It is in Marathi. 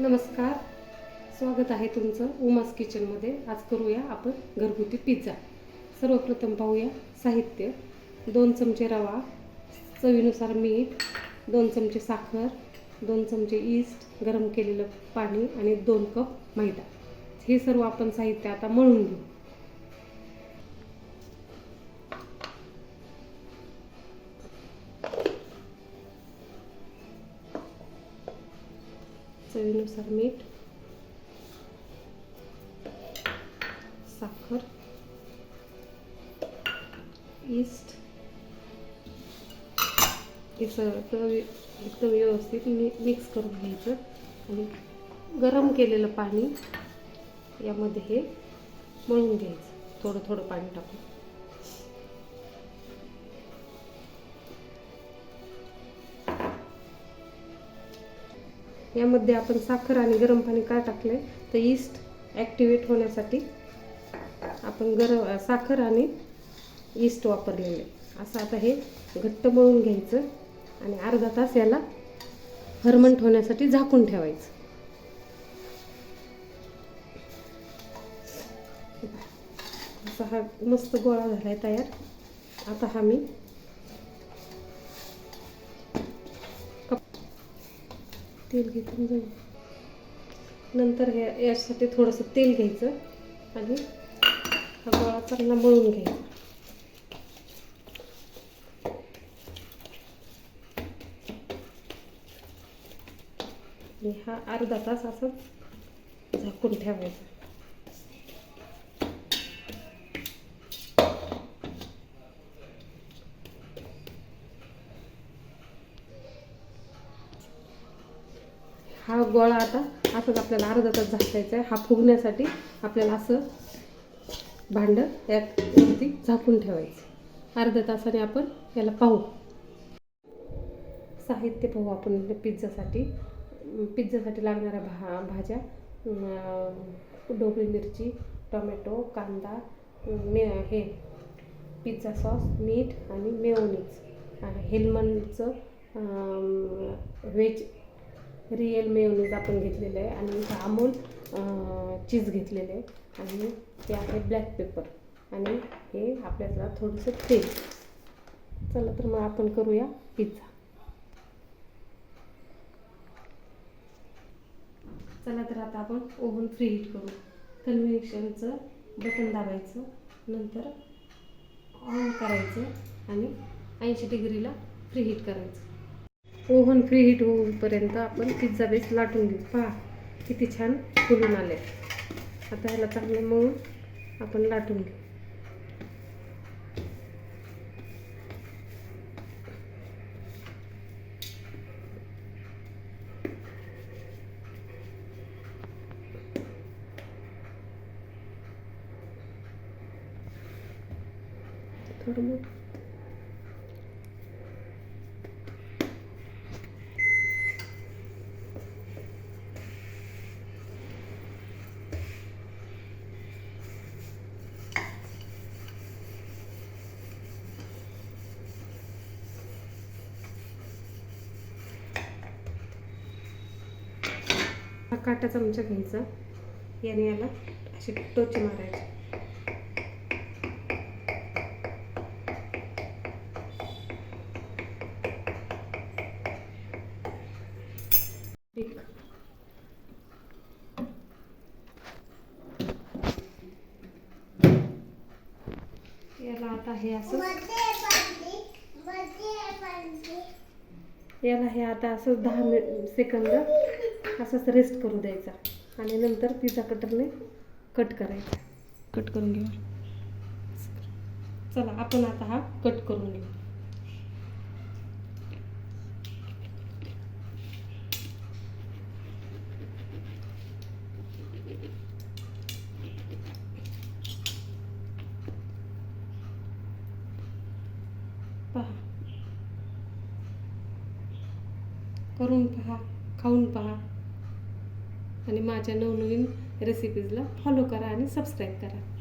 नमस्कार. स्वागत आहे तुमचं उमास किचनमध्ये आज करूया आपण घरगुती पिझ्झा सर्वप्रथम पाहूया साहित्य. दोन चमचे रवा चवीनुसार मीठ दोन चमचे साखर दोन चमचे ईस्ट गरम केलेलं पाणी आणि दोन कप मैदा. हे सर्व आपण साहित्य आता मळून घेऊ. चवीनुसार मीठ साखर ईस्ट हे सगळं एकदम व्यवस्थित मी मिक्स करून घ्यायचं. आणि गरम केलेलं पाणी यामध्ये हे मळून घ्यायचं. थोडं थोडं पाणी टाकून. यामध्ये आपण साखर आणि गरम पाणी का टाकले तर ईस्ट ॲक्टिवेट होण्यासाठी आपण गरम साखर आणि ईस्ट वापरलेले असं आता हे घट्ट मळून घ्यायचं आणि अर्धा तास याला हरमंट होण्यासाठी झाकून ठेवायचं. असा हा मस्त गोळा झाला आहे तयार. आता हा मी तेल घेतून जाऊ नंतर हे यासाठी थोडंसं तेल घ्यायचं आणि हा गोळा चांगला मळून घ्यायचा. आणि हा अर्धा तास असंच झाकून ठेवायचा. हा गोळा आता असंच आपल्याला अर्धा तास झाकायचा आहे. हा फुगण्यासाठी आपल्याला असं भांडं यावरती झाकून ठेवायचं अर्ध्या तासाने आपण याला पाहू. साहित्य पाहू आपण पिझ्झासाठी. पिझ्झासाठी लागणाऱ्या भा भाज्या डोबळी ढोबळी मिरची टोमॅटो कांदा मे हे पिझ्झा सॉस मीठ आणि मेओनीज हेलमनचं व्हेज रिअल मेयोनीज आपण घेतलेलं आहे आणि इथं अमूल चीज घेतलेलं आहे. आणि हे आहे ब्लॅक पेपर आणि हे आपल्याला थोडंसं तेल चला तर मग आपण करूया पिझ्झा चला तर आता आपण ओव्हन फ्री हीट करू. कन्व्हेक्शनचं बटन दाबायचं. नंतर ऑन करायचं आणि ऐंशी डिग्रीला फ्री हीट करायचं. ओव्हन फ्री हीट होईपर्यंत आपण पिझ्झा बेस लाटून घेऊ. पहा किती छान फुलून आले. आता ह्याला चांगलं मळून आपण लाटून घेऊ. थोडं मग हा काटा चमचा घ्यायचा. याने याला अशी टोची मारायची. याला आता हे असं याला हे आता असं दहा मिनिट सेकंद असंच रेस्ट करू द्यायचा. आणि नंतर पिझ्झा कटरने कट करायचा. कट करून घेऊ. चला आपण आता हा कट करून घेऊ. पहा. करून पहा. खाऊन पहा. आणि माझ्या नवनवीन रेसिपीजला फॉलो करा आणि सबस्क्राईब करा.